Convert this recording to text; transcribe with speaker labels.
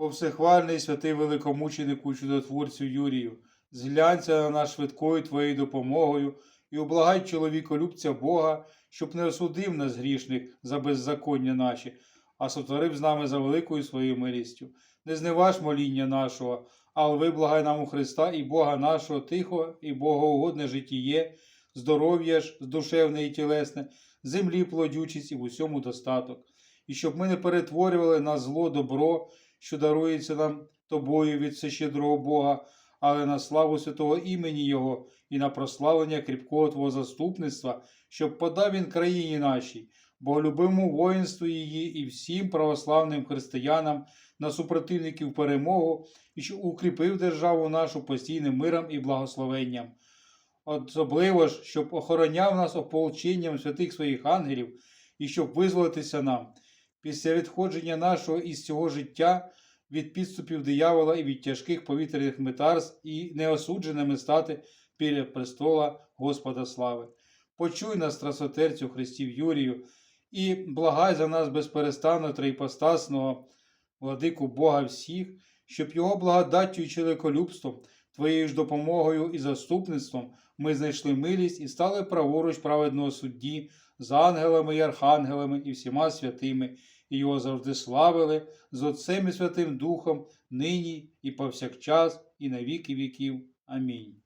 Speaker 1: О всехвальний святий великомученику чудотворцю Юрію, зглянься на нас швидкою Твоєю допомогою і облагай чоловіколюбця Бога, щоб не осудив нас грішних за беззаконня наші, а сотворив з нами за великою своєю милістю. Не зневаж моління нашого, але виблагай нам у Христа і Бога нашого тихо і богоугодне житіє, здоров'я ж душевне і тілесне, землі плодючість і в усьому достаток, і щоб ми не перетворювали на зло добро, що дарується нам тобою від всещедрого Бога, але на славу святого імені Його і на прославлення кріпкого Твого заступництва, щоб подав він країні нашій, боголюбимому воїнству її і всім православним християнам на супротивників перемогу, і що укріпив державу нашу постійним миром і благословенням. Особливо ж, щоб охороняв нас ополченням святих своїх ангелів і щоб визволитися нам після відходження нашого із цього життя від підступів диявола і від тяжких повітряних метарств і неосудженими стати біля престола Господа слави. Почуй нас, страсотерцю Христів Юрію, і благай за нас безперестанно троїпостасного владику Бога всіх, щоб його благодаттю і чоловіколюбством, твоєю ж допомогою і заступництвом ми знайшли милість і стали праворуч праведного судді з ангелами і архангелами і всіма святими, і його завжди славили з Отцем і Святим Духом, нині і повсякчас, і на віки віків. Амінь.